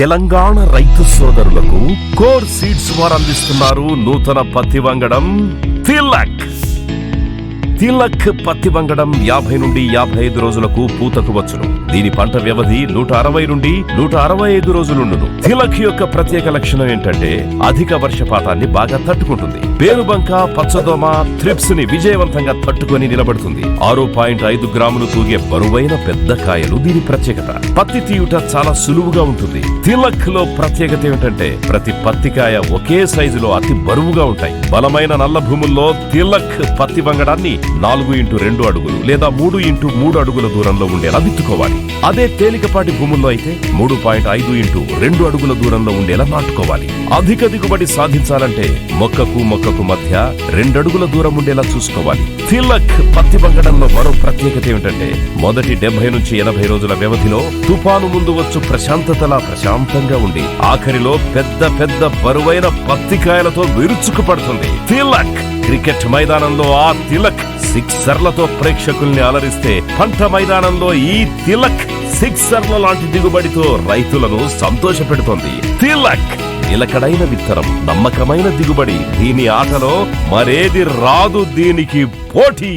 తెలంగాణ రైతు సోదరులకు core seeds వారు అందిస్తున్నారు నూతన పత్తి వంగడం తిలక్. తిలక్ పత్తి వంగడం యాభై నుండి యాభై ఐదు రోజులకు పూతకు వచ్చును. దీని పంట వ్యవధి నూట అరవై నుండి నూట అరవై ఐదు రోజులుండును. తిలక్ యొక్క ప్రత్యేక లక్షణం ఏంటంటే అధిక వర్షపాతాన్ని బాగా తట్టుకుంటుంది. పేరుబంక పచ్చదోమ థ్రిప్స్ని విజయవంతంగా తట్టుకొని నిలబడుతుంది. ఆరు పాయింట్ ఐదు గ్రాములు తూగే బరువైన పెద్ద కాయలు దీని ప్రత్యేకత. పత్తి తీయుట చాలా సులువుగా ఉంటుంది. తిలక్లో ప్రత్యేకత ఏమిటంటే ప్రతి పత్తికాయ ఒకే సైజులో అతి బరువుగా ఉంటాయి. బలమైన నల్ల భూముల్లో తిలక్ పత్తి వంగడాన్ని నాలుగు ఇంటూ రెండు అడుగులు లేదా మూడు ఇంటూ మూడు అడుగుల దూరంలో ఉండేలా విత్తుకోవాలి. అదే తేలికపాటి భూముల్లో అయితే మూడు పాయింట్ ఐదు ఇంటూ రెండు అడుగుల దూరంలో ఉండేలా నాటుకోవాలి. అధిక దిగుబడి సాధించాలంటే మొక్కకు మొక్కకు మధ్య రెండడుగుల దూరం ఉండేలా చూసుకోవాలి. తిలక్ పత్తి వంగడంలో మరో ప్రత్యేకత ఏమిటంటే మొదటి డెబ్బై నుంచి ఎనభై రోజుల వ్యవధిలో తుఫాను ముందు వచ్చు ప్రశాంతతలా ప్రశాంతంగా ఉండి ఆఖరిలో పెద్ద పెద్ద బరువైన పత్తికాయలతో విరుచుకుపడుతుంది. తిలక్ క్రికెట్ మైదానంలో ఆ తిలక్ సిక్సర్లతో ప్రేక్షకుల్ని అలరిస్తే పంట మైదానంలో ఈ తిలక్ సిక్సర్ల లాంటి దిగుబడితో రైతులను సంతోషపెడుతోంది. తిలక్ నిలకడైన విత్తనం నమ్మకమైన దిగుబడి. దీని ఆటలో మరేది రాదు దీనికి పోటీ.